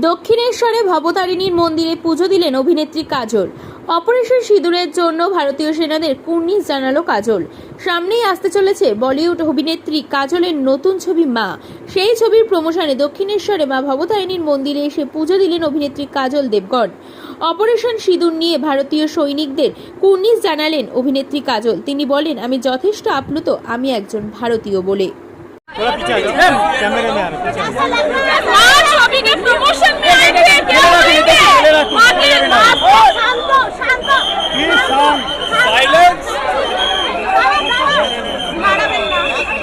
দক্ষিণেশ্বরে ভবতারিণীর মন্দিরে পুজো দিলেন অভিনেত্রী কাজল। অপারেশন সিঁদুরের জন্য ভারতীয় সেনাদের কুর্নিশ জানালো কাজল। সামনেই আসতে চলেছে বলিউড অভিনেত্রী কাজলের নতুন ছবি মা। সেই ছবির প্রমোশনে দক্ষিণেশ্বরে মা ভবতারিণীর মন্দিরে এসে পুজো দিলেন অভিনেত্রী কাজল দেবগন অপারেশন সিঁদুর নিয়ে ভারতীয় সৈনিকদের কুর্নিশ জানালেন অভিনেত্রী কাজল। তিনি বলেন আমি যথেষ্ট আপ্লুত আমি একজন ভারতীয় বলে। শপিং এ প্রমোশন মিলাইছে কেউ হইবে মাকে মাস শান্ত শান্ত প্লিজ সাইলেন্স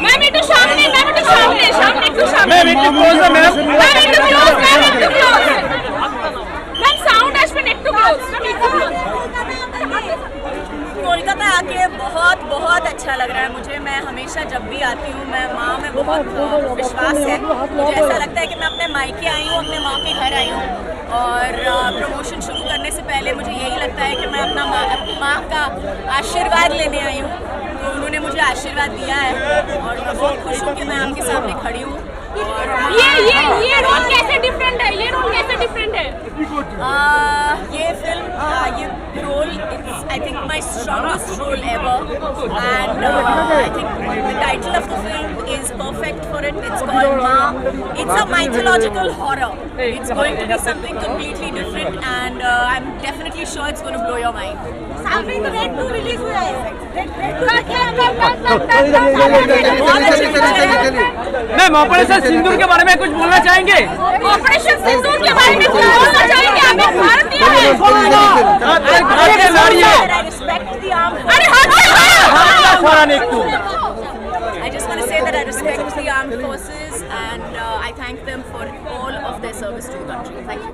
ম্যাম একটু সামনে ম্যাম একটু সামনে সামনে একটু সামনে ম্যাম একটু ক্লোজ ম্যাম ম্যাম একটু अच्छा लग रहा है मुझे। मैं हमेशा जब भी आती हूँ मैं माँ में बहुत विश्वास है। मुझे ऐसा लगता है कि मैं अपने मायके आई हूँ अपने माँ के घर आई हूँ। और प्रमोशन शुरू करने से पहले मुझे यही लगता है कि मैं अपना माँ अपनी माँ का आशीर्वाद लेने आई हूँ। तो उन्होंने मुझे आशीर्वाद दिया है। और मैं बहुत खुश हूँ कि मैं आपके सामने खड़ी हूँ। और ये ये ये रोल कैसे डिफरेंट है? ये रोल कैसे डिफरेंट है? ये role it's I think my strongest role ever and I think the title of the film is perfect for it it's called Maa it's a mythological horror it's going to be something completely different and uh, i'm definitely sure it's going to blow your mind सामने तो red to release हुआ है बहुत अच्छी picture है ma'am operation Sindoor के बारे में कुछ बोलना चाहेंगे ऑपरेशन सिंदूर के बारे में armed forces and uh, I thank them for all of their service to the country. Thank you.